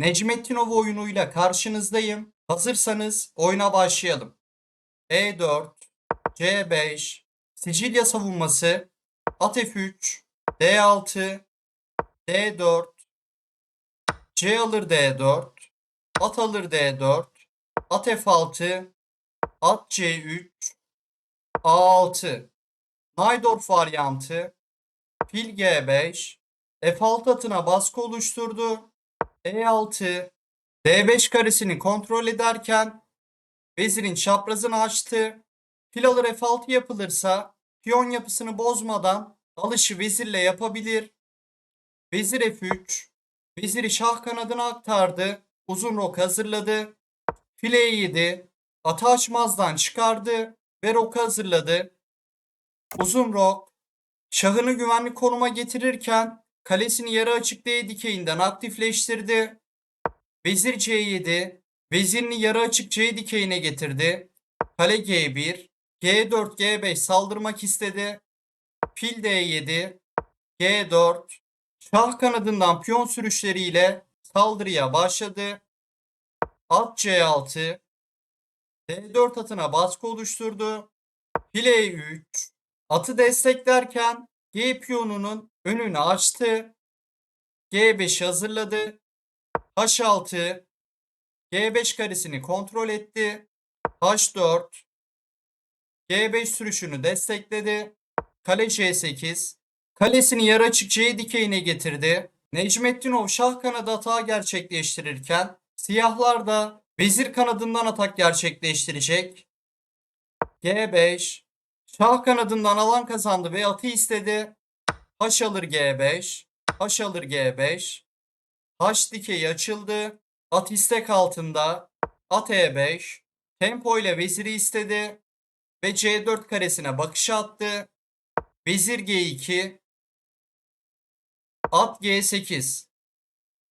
Necmettinov oyunuyla karşınızdayım. Hazırsanız oyuna başlayalım. E4, C5, Sicilya savunması, at F3, D6, D4, C alır D4, at alır D4, at F6, at C3, A6, Najdorf varyantı, fil G5, F6 atına baskı oluşturdu. E6, D5 karesini kontrol ederken vezirin çaprazını açtı. Fil alır F6 yapılırsa piyon yapısını bozmadan alışı vezirle yapabilir. Vezir F3, veziri şah kanadına aktardı. Uzun rok hazırladı. Fil E7, atı açmazdan çıkardı ve rok hazırladı. Uzun rok, şahını güvenli konuma getirirken kalesini yarı açık D dikeyinden aktifleştirdi. Vezir C7, vezirini yarı açık C dikeyine getirdi. Kale G1, G4, G5 saldırmak istedi. Fil D7, G4, şah kanadından piyon sürüşleriyle saldırıya başladı. At C6, D4 atına baskı oluşturdu. Fil E3, atı desteklerken G piyonunun önünü açtı. G5 hazırladı. H6 G5 karesini kontrol etti. H4 G5 sürüşünü destekledi. Kale C8 kalesini yarı açık C dikeyine getirdi. Necmettinov şah kanadı atağı gerçekleştirirken siyahlar da vezir kanadından atak gerçekleştirecek. G5 Şah kanadından alan kazandı ve atı istedi. H alır G5. H alır G5. H dikeyi açıldı. At istek altında. At E5. Tempo ile veziri istedi. Ve C4 karesine bakış attı. Vezir G2. At G8.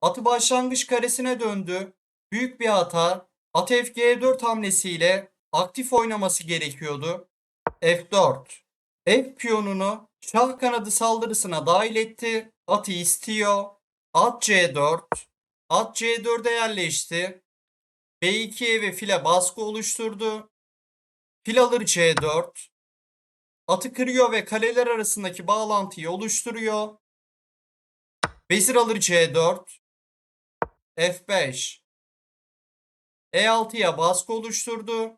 Atı başlangıç karesine döndü. Büyük bir hata. At F-G4 hamlesiyle aktif oynaması gerekiyordu. F4. F piyonunu şah kanadı saldırısına dahil etti. Atı istiyor. At C4. At C4'e yerleşti. B2'ye ve file baskı oluşturdu. Fil alır C4. Atı kırıyor ve kaleler arasındaki bağlantıyı oluşturuyor. Vezir alır C4. F5. E6'ya baskı oluşturdu.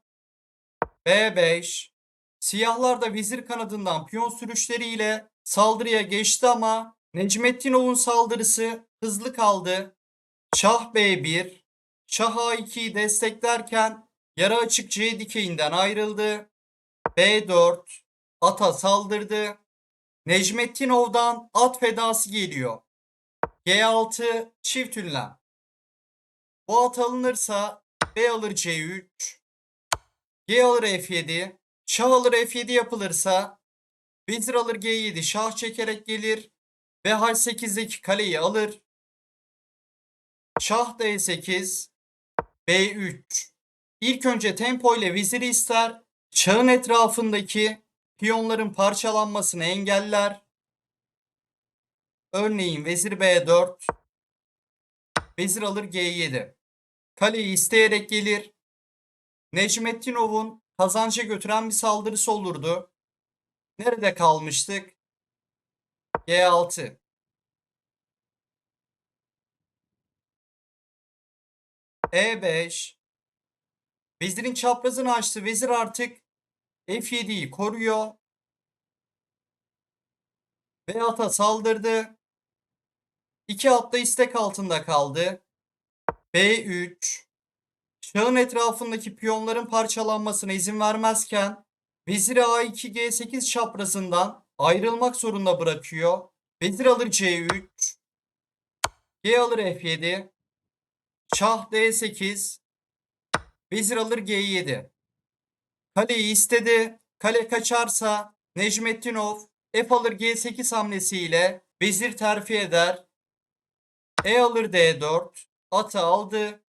B5. Siyahlar da vezir kanadından piyon sürüşleriyle saldırıya geçti ama Necmettinov'un saldırısı hızlı kaldı. Şah B1, Şah A2'yi desteklerken yarı açık C dikeyinden ayrıldı. B4, ata saldırdı. Necmettinov'dan at fedası geliyor. G6 çift ünlem. Bu at alınırsa B alır C3, G alır F7, Şah alır F7 yapılırsa vezir alır G7 şah çekerek gelir ve H8'deki kaleyi alır. Şah D8 B3 İlk önce tempo ile veziri ister. Şahın etrafındaki piyonların parçalanmasını engeller. Örneğin vezir B4 vezir alır G7 kaleyi isteyerek gelir. Necmettinov'un kazanca götüren bir saldırısı olurdu. Nerede kalmıştık? G6. E5. Vezirin çaprazını açtı. Vezir artık F7'yi koruyor. Ve ata saldırdı. İki at istek altında kaldı. B3. Şahın etrafındaki piyonların parçalanmasına izin vermezken veziri A2 G8 çaprazından ayrılmak zorunda bırakıyor. Vezir alır C3. G alır F7. Şah D8. Vezir alır G7. Kaleyi istedi. Kale kaçarsa Necmettinov F alır G8 hamlesiyle vezir terfi eder. E alır D4. Atı aldı.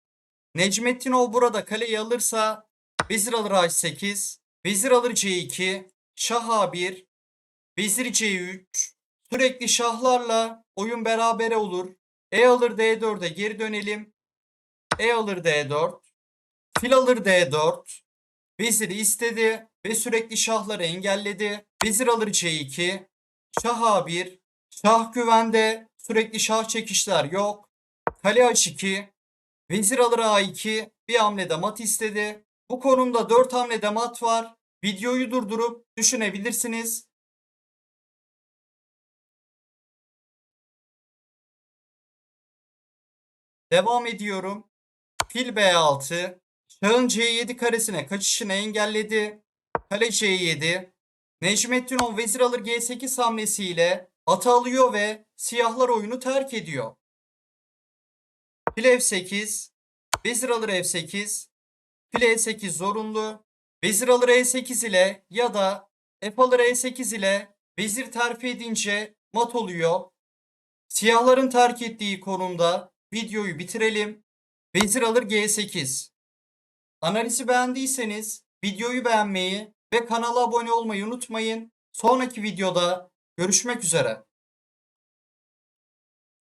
Necmettinov burada kaleyi alırsa vezir alır H8, vezir alır C2, şah A1, vezir C3. Sürekli şahlarla oyun berabere olur. E alır D4'e geri dönelim. E alır D4. Fil alır D4. Veziri istedi ve sürekli şahları engelledi. Vezir alır C2. Şah A1. Şah güvende. Sürekli şah çekişler yok. Kale H2. Vezir alır A2. Bir hamlede mat istedi. Bu konumda 4 hamlede mat var. Videoyu durdurup düşünebilirsiniz. Devam ediyorum. Fil B6. Şahın C7 karesine kaçışını engelledi. Kale C7. Necmettinov vezir alır G8 hamlesiyle atı alıyor ve siyahlar oyunu terk ediyor. Fil F8. Vezir alır F8. Fil E8 zorunlu. Vezir alır E8 ile ya da F alır E8 ile vezir terfi edince mat oluyor. Siyahların terk ettiği konumda videoyu bitirelim. Vezir alır G8. Analizi beğendiyseniz videoyu beğenmeyi ve kanala abone olmayı unutmayın. Sonraki videoda görüşmek üzere.